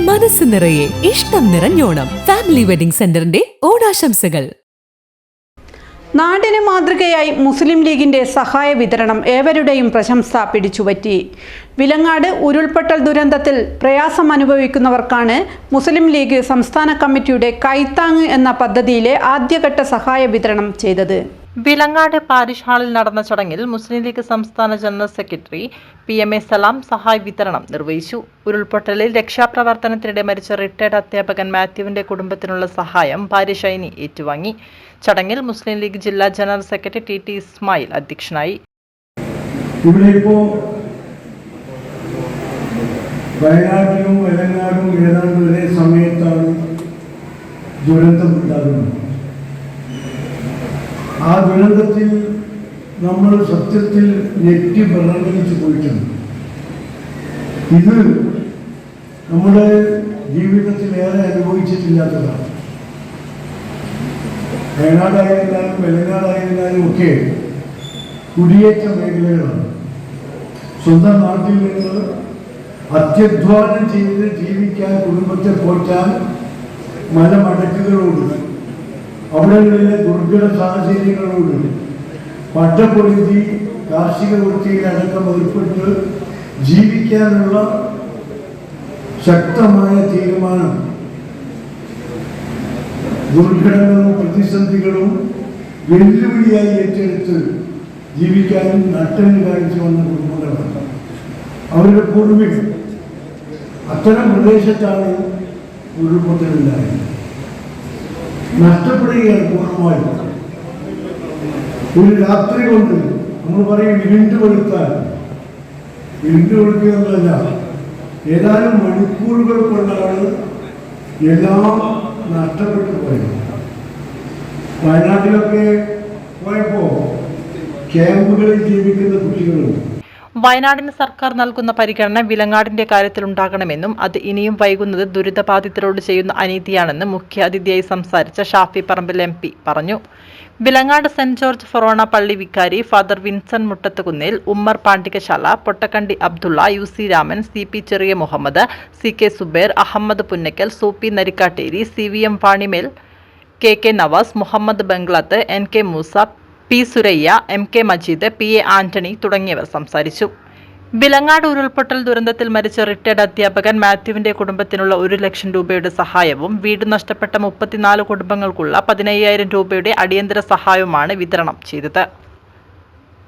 മനസ്സ് നിറയെ ഇഷ്ടം നിറഞ്ഞോണം. ഫാമിലി വെഡിംഗ് സെന്ററിന്റെ ഓണാശംസകൾ. നാടിന് മാതൃകയായി മുസ്ലിം ലീഗിന്റെ സഹായ വിതരണം ഏവരുടെയും പ്രശംസ പിടിച്ചുപറ്റി. വിലങ്ങാട് ഉരുൾപൊട്ടൽ ദുരന്തത്തിൽ പ്രയാസം അനുഭവിക്കുന്നവർക്കാണ് മുസ്ലിം ലീഗ് സംസ്ഥാന കമ്മിറ്റിയുടെ കൈത്താങ് എന്ന പദ്ധതിയിലെ ആദ്യഘട്ട സഹായ വിതരണം ചെയ്തത്. വിലങ്ങാട് പാരിഷ് ഹാളിൽ നടന്ന ചടങ്ങിൽ മുസ്ലിം ലീഗ് സംസ്ഥാന general secretary P M A Salam സഹായ വിതരണം നിർവഹിച്ചു. ഉരുൾപൊട്ടലിൽ രക്ഷാപ്രവർത്തനത്തിനിടെ മരിച്ച റിട്ടയർഡ് അധ്യാപകൻ മാത്യുവിന്റെ കുടുംബത്തിനുള്ള സഹായം ഭാര്യ ഷൈനി ഏറ്റുവാങ്ങി. ചടങ്ങിൽ മുസ്ലിം ലീഗ് ജില്ലാ general secretary T T Ismail അധ്യക്ഷനായി. ഇവിടെ ഇപ്പോ ആ ദുരന്തത്തിൽ നമ്മൾ സത്യത്തിൽ ഞെട്ടി പ്രകടിപ്പിച്ചു പോയിട്ടുണ്ട്. ഇത് നമ്മുടെ ജീവിതത്തിൽ ഏറെ അനുഭവിച്ചിട്ടില്ലാത്തതാണ്. വയനാടായിരുന്നാലും വെലനാടായിരുന്നാലും ഒക്കെ കുടിയേറ്റ മേഖലകളാണ്. സ്വന്തം നാട്ടിൽ നിന്ന് അത്യധ്വാനം ചെയ്ത് ജീവിക്കാൻ കുടുംബത്തെ പോറ്റാൻ മലമടക്കുകളോട് അവിടങ്ങളിലെ ദുർഘട സാഹചര്യങ്ങളോട് പട്ടപ്പൊരുതി കാർഷിക വൃത്തിയിലടക്കം ഏർപ്പെട്ട് ജീവിക്കാനുള്ള ശക്തമായ തീരുമാനം. ദുർഘടങ്ങളും പ്രതിസന്ധികളും വെല്ലുവിളിയായി ഏറ്റെടുത്ത് ജീവിക്കാനും നട്ടന് കാണിച്ചു വന്ന കുടുംബങ്ങളാണ്. അവരുടെ പൂർവികൾ അത്തരം പ്രദേശത്താണ് ഉരുൾപൊട്ടലുണ്ടായത് നഷ്ടപ്പെടുകയാണ് പൂർണമായും ഒരു രാത്രി കൊണ്ട് നമ്മൾ പറയും ഇരുണ്ട് വെളുത്താൽ. ഇരുണ്ട് വെളുക്കുക എന്നല്ല ഏതാനും മണിക്കൂറുകൾ കൊണ്ടാണ് എല്ലാം നഷ്ടപ്പെട്ടു പോയത്. വയനാട്ടിലൊക്കെ പോയപ്പോ ക്യാമ്പുകളിൽ ജീവിക്കുന്ന കുട്ടികളും വയനാടിന് സർക്കാർ നൽകുന്ന പരിഗണന വിലങ്ങാടിന്റെ കാര്യത്തിൽ ഉണ്ടാകണമെന്നും അത് ഇനിയും വൈകുന്നത് ദുരിതബാധിതരോട് ചെയ്യുന്ന അനീതിയാണെന്ന് മുഖ്യാതിഥിയായി സംസാരിച്ച ഷാഫി പറമ്പിൽ എം പി പറഞ്ഞു. വിലങ്ങാട് സെന്റ് ജോർജ് ഫൊറോണ പള്ളി വിക്കാരി father Vinson Muttathukunnel Ummer Pandikasala Pottakkandi Abdulla U C Raman C P Cheriya Muhammed C K Zubair Ahammed Punnakkal Soopy Narikkattery C V M Vanimel K K Navas Muhammed Banglath N K Moosa P Suraiya M K Majeed P A Antony തുടങ്ങിയവർ സംസാരിച്ചു. വിലങ്ങാട് ഉരുൾപൊട്ടൽ ദുരന്തത്തിൽ മരിച്ച retired അധ്യാപകൻ മാത്യുവിന്റെ കുടുംബത്തിനുള്ള ഒരു ലക്ഷം രൂപയുടെ സഹായവും വീട് നഷ്ടപ്പെട്ട മുപ്പത്തിനാല് കുടുംബങ്ങൾക്കുള്ള പതിനയ്യായിരം രൂപയുടെ അടിയന്തര സഹായവുമാണ് വിതരണം ചെയ്തത്.